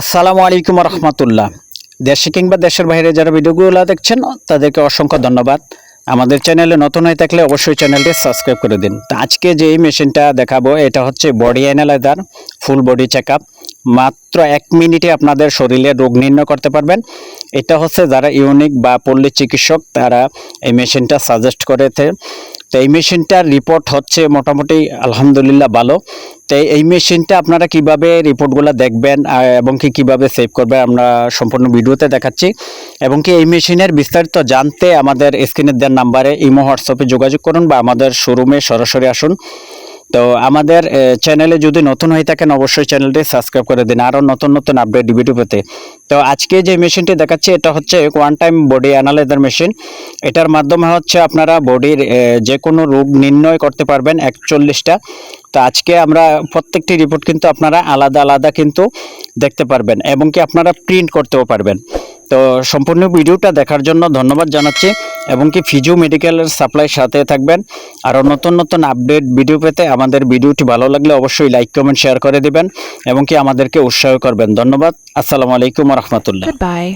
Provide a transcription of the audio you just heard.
আসসালামু আলাইকুম রহমতুল্লাহ। দেশে কিংবা দেশের বাইরে যারা ভিডিওগুলো দেখছেন, তাদেরকে অসংখ্য ধন্যবাদ। আমাদের চ্যানেলে নতুন হয়ে থাকলে অবশ্যই চ্যানেলটি সাবস্ক্রাইব করে দিন। তো আজকে যে মেশিনটা দেখাবো, এটা হচ্ছে body analyser, full body check মাত্র এক মিনিটে আপনাদের শরীরে রোগ নির্ণয় করতে পারবেন। এটা হচ্ছে যারা ইউনিক বা পল্লী চিকিৎসক, তারা এই মেশিনটা সাজেস্ট করেছে। তো এই মেশিনটার রিপোর্ট হচ্ছে মোটামুটি আলহামদুলিল্লাহ ভালো। এই মেশিনটা আপনারা কীভাবে রিপোর্টগুলো দেখবেন এবং কি কীভাবে সেভ করবেন আমরা সম্পূর্ণ ভিডিওতে দেখাচ্ছি। এবং কি এই মেশিনের বিস্তারিত জানতে আমাদের স্ক্রিনের দেওয়ার নাম্বারে ইমো হোয়াটসঅ্যাপে যোগাযোগ করুন বা আমাদের শোরুমে সরাসরি আসুন। তো আমাদের চ্যানেলে যদি নতুন হয়ে থাকেন, অবশ্যই চ্যানেলটি সাবস্ক্রাইব করে দিন। আরও নতুন নতুন আপডেট ভিডিও পেতে। তো আজকে যে মেশিনটি দেখাচ্ছি, এটা হচ্ছে one time body analyser machine এটার মাধ্যমে হচ্ছে আপনারা বডির যে কোনো রোগ নির্ণয় করতে পারবেন, একচল্লিশটা। তো আজকে আমরা প্রত্যেকটি রিপোর্ট কিন্তু আপনারা আলাদা আলাদা কিন্তু দেখতে পারবেন, এবং কি আপনারা প্রিন্ট করতেও পারবেন। তো সম্পূর্ণ ভিডিওটা দেখার জন্য ধন্যবাদ জানাচ্ছি এবং কি ফিজিও মেডিকেলের সাপ্লাই সাথে থাকবেন। আরও নতুন নতুন আপডেট ভিডিও পেতে আমাদের ভিডিওটি ভালো লাগলে অবশ্যই লাইক, কমেন্ট, শেয়ার করে দিবেন এবং কি আমাদেরকে উৎসাহ করবেন। ধন্যবাদ। আসসালামু আলাইকুম রহমতুল্লাহ। Goodbye.